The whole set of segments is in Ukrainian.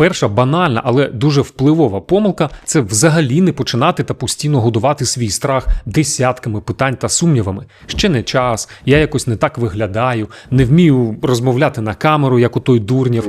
Перша банальна, але дуже впливова помилка це взагалі не починати та постійно годувати свій страх десятками питань та сумнівами. Ще не час, я якось не так виглядаю, не вмію розмовляти на камеру, як у той дурнів.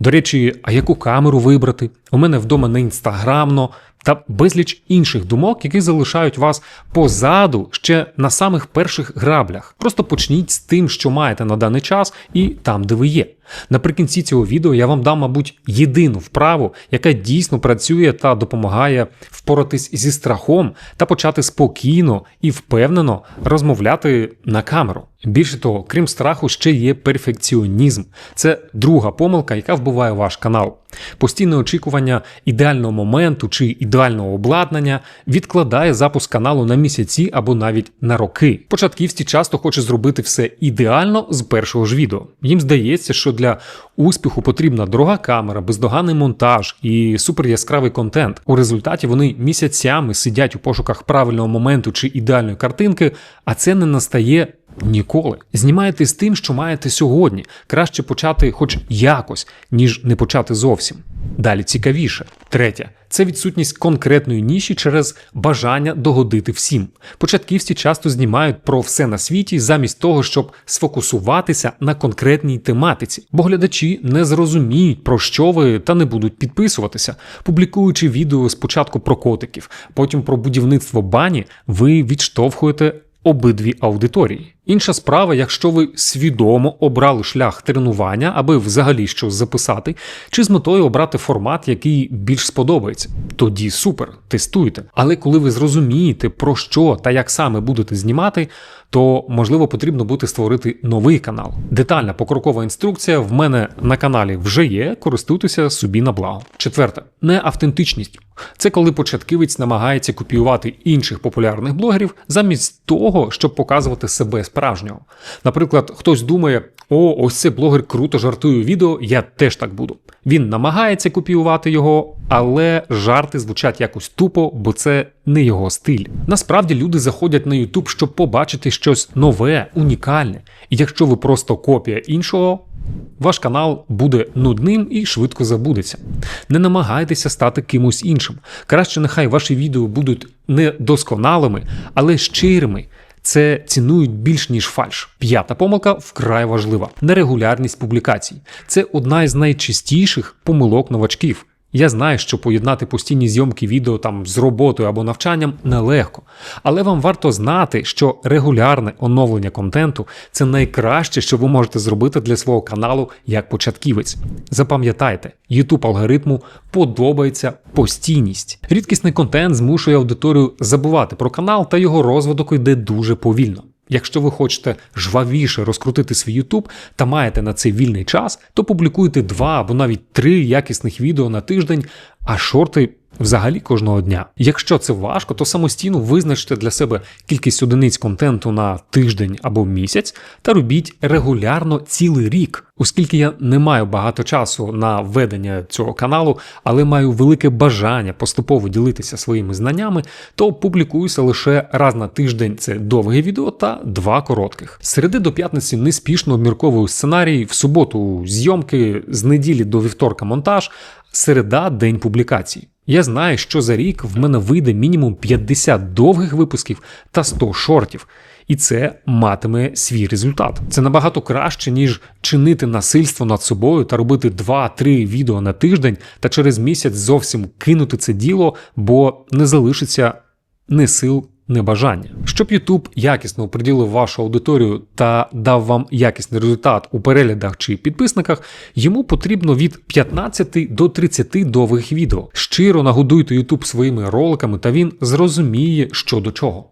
До речі, а яку камеру вибрати? У мене вдома не інстаграмно та безліч інших думок, які залишають вас позаду ще на самих перших граблях. Просто почніть з тим, що маєте на даний час, і там, де ви є. Наприкінці цього відео я вам дам, мабуть, єдину вправу, яка дійсно працює та допомагає впоратись зі страхом та почати спокійно і впевнено розмовляти на камеру. Більше того, крім страху, ще є перфекціонізм. Це друга помилка, яка вбиває ваш канал. Постійне очікування ідеального моменту чи ідеального обладнання відкладає запуск каналу на місяці або навіть на роки. Початківці часто хочуть зробити все ідеально з першого ж відео. Їм здається, що для успіху потрібна дорога камера, бездоганний монтаж і суперяскравий контент. У результаті вони місяцями сидять у пошуках правильного моменту чи ідеальної картинки, а це не настає. Ніколи знімаєте з тим, що маєте сьогодні. Краще почати хоч якось, ніж не почати зовсім. Далі цікавіше. Третє це відсутність конкретної ніші через бажання догодити всім. Початківці часто знімають про все на світі замість того, щоб сфокусуватися на конкретній тематиці, бо глядачі не зрозуміють, про що ви та не будуть підписуватися. Публікуючи відео спочатку про котиків, потім про будівництво бані, ви відштовхуєте обидві аудиторії. Інша справа, якщо ви свідомо обрали шлях тренування, аби взагалі щось записати, чи з метою обрати формат, який більш сподобається, тоді супер, тестуйте. Але коли ви зрозумієте, про що та як саме будете знімати, то можливо потрібно буде створити новий канал. Детальна покрокова інструкція в мене на каналі вже є. Користуйтеся собі на благо. Четверте, неавтентичність. Це коли початківець намагається копіювати інших популярних блогерів замість того, щоб показувати себе справжнього. Наприклад, хтось думає, о, ось цей блогер круто жартує відео, я теж так буду. Він намагається копіювати його, але жарти звучать якось тупо, бо це не його стиль. Насправді люди заходять на YouTube, щоб побачити щось нове, унікальне. І якщо ви просто копія іншого, ваш канал буде нудним і швидко забудеться. Не намагайтеся стати кимось іншим. Краще нехай ваші відео будуть не досконалими, але щирими. Це цінують більш ніж фальш. П'ята помилка вкрай важлива. Нерегулярність публікацій. Це одна із найчастіших помилок новачків. Я знаю, що поєднати постійні зйомки відео там з роботою або навчанням нелегко, але вам варто знати, що регулярне оновлення контенту це найкраще, що ви можете зробити для свого каналу як початківець. Запам'ятайте, YouTube алгоритму подобається постійність. Рідкісний контент змушує аудиторію забувати про канал, та його розвиток йде дуже повільно. Якщо ви хочете жвавіше розкрутити свій YouTube та маєте на це вільний час, то публікуйте два або навіть три якісних відео на тиждень, а шорти взагалі кожного дня. Якщо це важко, то самостійно визначте для себе кількість одиниць контенту на тиждень або місяць та робіть регулярно цілий рік. Оскільки я не маю багато часу на ведення цього каналу, але маю велике бажання поступово ділитися своїми знаннями, то публікуюся лише раз на тиждень це довге відео та два коротких. Середи до п'ятниці неспішно обмірковую сценарій, в суботу зйомки, з неділі до вівторка монтаж, середа день публікацій. Я знаю, що за рік в мене вийде мінімум 50 довгих випусків та 100 шортів, і це матиме свій результат. Це набагато краще, ніж чинити насильство над собою та робити 2-3 відео на тиждень та через місяць зовсім кинути це діло, бо не залишиться не сил. Небажання. Щоб YouTube якісно оприділив вашу аудиторію та дав вам якісний результат у переглядах чи підписниках, йому потрібно від 15 до 30 довгих відео. Щиро нагодуйте YouTube своїми роликами, та він зрозуміє, що до чого.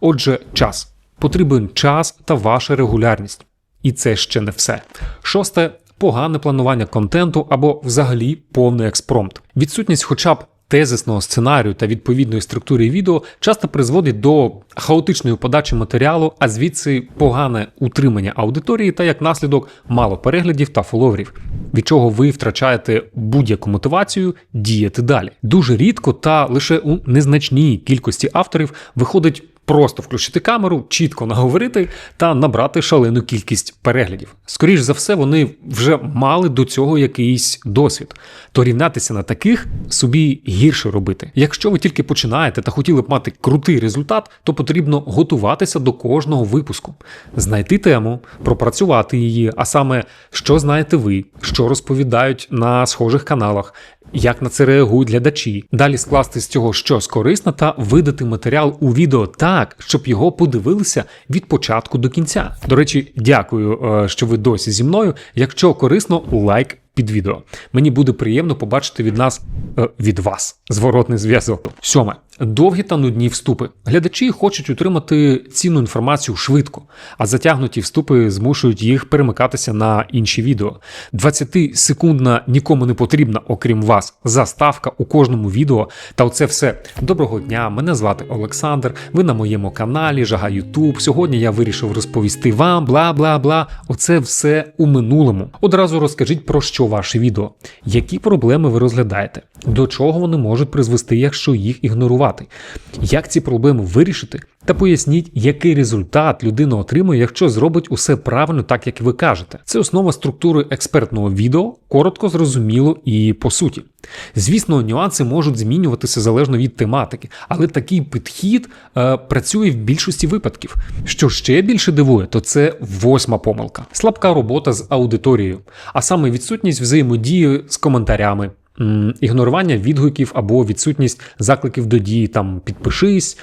Отже, час. Потрібен час та ваша регулярність. І це ще не все. Шосте погане планування контенту або взагалі повний експромт. Відсутність хоча б тезисного сценарію та відповідної структури відео часто призводить до хаотичної подачі матеріалу, а звідси погане утримання аудиторії та як наслідок мало переглядів та фоловерів, від чого ви втрачаєте будь-яку мотивацію діяти далі. Дуже рідко та лише у незначній кількості авторів виходить Просто включити камеру, чітко наговорити та набрати шалену кількість переглядів. Скоріш за все, вони вже мали до цього якийсь досвід. То рівнятися на таких собі гірше робити. Якщо ви тільки починаєте та хотіли б мати крутий результат, то потрібно готуватися до кожного випуску, знайти тему, пропрацювати її, а саме, що знаєте ви, що розповідають на схожих каналах, як на це реагують глядачі, далі скласти з цього щось корисне та видати матеріал у відео так, щоб його подивилися від початку до кінця. До речі, дякую, е, що ви досі зі мною. Якщо корисно, лайк. Під відео мені буде приємно побачити від нас е, від вас зворотний зв'язок. Сьоме довгі та нудні вступи. Глядачі хочуть отримати цінну інформацію швидко, а затягнуті вступи змушують їх перемикатися на інші відео. 20-секундна нікому не потрібна, окрім вас, заставка у кожному відео. Та оце все. Доброго дня! Мене звати Олександр. Ви на моєму каналі Жага Ютуб. Сьогодні я вирішив розповісти вам, бла бла бла. Оце все у минулому. Одразу розкажіть про що ваше відео, які проблеми ви розглядаєте, до чого вони можуть призвести, якщо їх ігнорувати, як ці проблеми вирішити, та поясніть, який результат людина отримує, якщо зробить усе правильно, так як ви кажете. Це основа структури експертного відео, коротко, зрозуміло і по суті. Звісно, нюанси можуть змінюватися залежно від тематики, але такий підхід е, працює в більшості випадків. Що ще більше дивує, то це восьма помилка, слабка робота з аудиторією, а саме відсутність взаємодії з коментарями. Ігнорування відгуків або відсутність закликів до дії, там підпишись,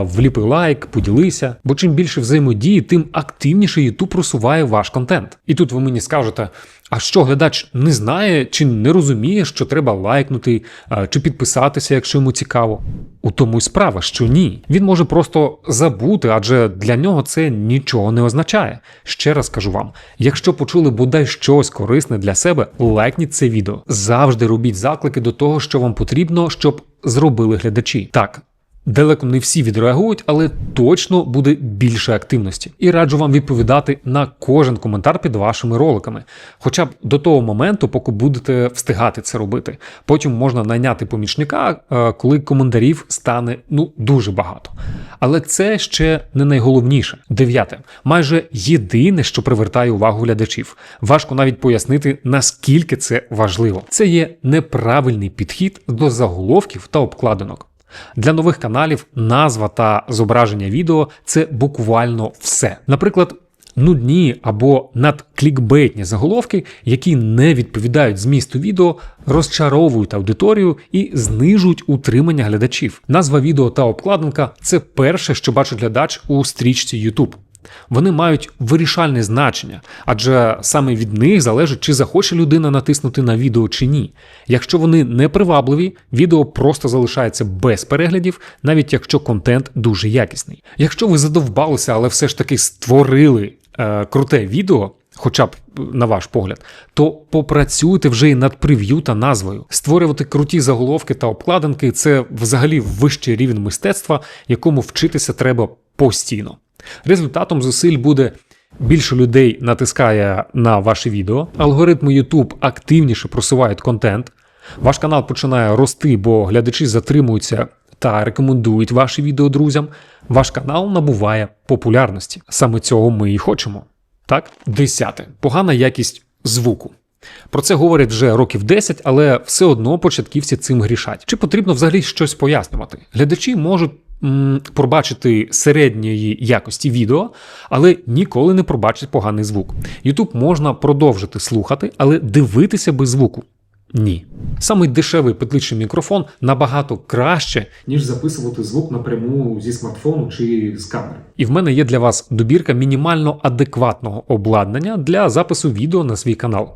вліпи лайк, поділися. Бо чим більше взаємодії, тим активніше YouTube просуває ваш контент. І тут ви мені скажете, а що глядач не знає чи не розуміє, що треба лайкнути чи підписатися, якщо йому цікаво? У тому й справа, що ні. Він може просто забути, адже для нього це нічого не означає. Ще раз кажу вам: якщо почули бодай щось корисне для себе, лайкніть це відео. Завжди робіть заклики до того, що вам потрібно, щоб зробили глядачі. Так. Далеко не всі відреагують, але точно буде більше активності. І раджу вам відповідати на кожен коментар під вашими роликами, хоча б до того моменту, поки будете встигати це робити. Потім можна найняти помічника, е, коли коментарів стане ну дуже багато. Але це ще не найголовніше. Дев'яте, майже єдине, що привертає увагу глядачів. Важко навіть пояснити, наскільки це важливо. Це є неправильний підхід до заголовків та обкладинок. Для нових каналів назва та зображення відео це буквально все. Наприклад, нудні або надклікбейтні заголовки, які не відповідають змісту відео, розчаровують аудиторію і знижують утримання глядачів. Назва відео та обкладинка це перше, що бачить глядач у стрічці YouTube. Вони мають вирішальне значення, адже саме від них залежить, чи захоче людина натиснути на відео чи ні. Якщо вони не привабливі, відео просто залишається без переглядів, навіть якщо контент дуже якісний. Якщо ви задовбалися, але все ж таки створили е, круте відео. Хоча б на ваш погляд, то попрацюйте вже і над прев'ю та назвою. Створювати круті заголовки та обкладинки це взагалі вищий рівень мистецтва, якому вчитися треба постійно. Результатом зусиль буде. Більше людей натискає на ваше відео, алгоритми YouTube активніше просувають контент, ваш канал починає рости, бо глядачі затримуються та рекомендують ваші відео друзям. Ваш канал набуває популярності. Саме цього ми і хочемо. Так, десяте. Погана якість звуку. Про це говорять вже років 10, але все одно початківці цим грішать. Чи потрібно взагалі щось пояснювати? Глядачі можуть пробачити середньої якості відео, але ніколи не пробачить поганий звук. YouTube можна продовжити слухати, але дивитися без звуку. Ні. Самий дешевий петличний мікрофон набагато краще, ніж записувати звук напряму зі смартфону чи з камери. І в мене є для вас добірка мінімально адекватного обладнання для запису відео на свій канал.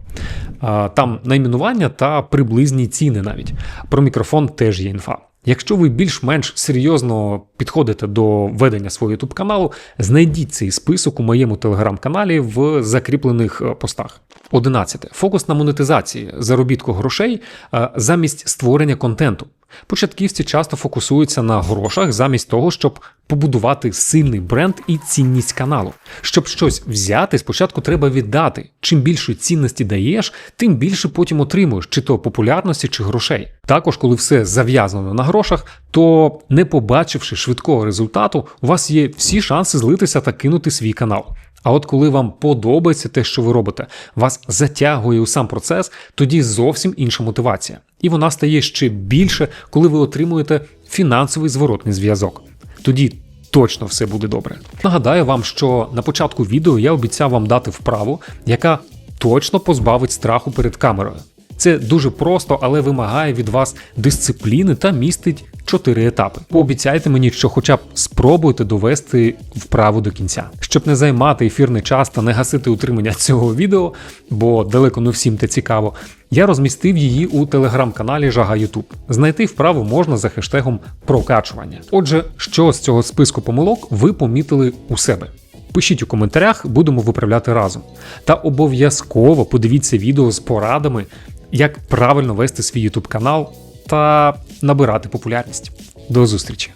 Там найменування та приблизні ціни навіть. Про мікрофон теж є інфа. Якщо ви більш-менш серйозно підходите до ведення свого youtube каналу, знайдіть цей список у моєму телеграм-каналі в закріплених е, постах. 11. Фокус на монетизації заробітку грошей е, замість створення контенту. Початківці часто фокусуються на грошах замість того, щоб побудувати сильний бренд і цінність каналу. Щоб щось взяти, спочатку треба віддати. Чим більше цінності даєш, тим більше потім отримуєш, чи то популярності, чи грошей. Також, коли все зав'язано на грошах, то не побачивши швидкого результату, у вас є всі шанси злитися та кинути свій канал. А от коли вам подобається те, що ви робите, вас затягує у сам процес, тоді зовсім інша мотивація. І вона стає ще більше, коли ви отримуєте фінансовий зворотний зв'язок. Тоді точно все буде добре. Нагадаю вам, що на початку відео я обіцяв вам дати вправу, яка точно позбавить страху перед камерою. Це дуже просто, але вимагає від вас дисципліни та містить чотири етапи. Пообіцяйте мені, що хоча б спробуйте довести вправу до кінця, щоб не займати ефірний час та не гасити утримання цього відео, бо далеко не всім те цікаво. Я розмістив її у телеграм-каналі Жага Ютуб. Знайти вправу можна за хештегом прокачування. Отже, що з цього списку помилок ви помітили у себе? Пишіть у коментарях, будемо виправляти разом. Та обов'язково подивіться відео з порадами, як правильно вести свій YouTube канал та набирати популярність. До зустрічі!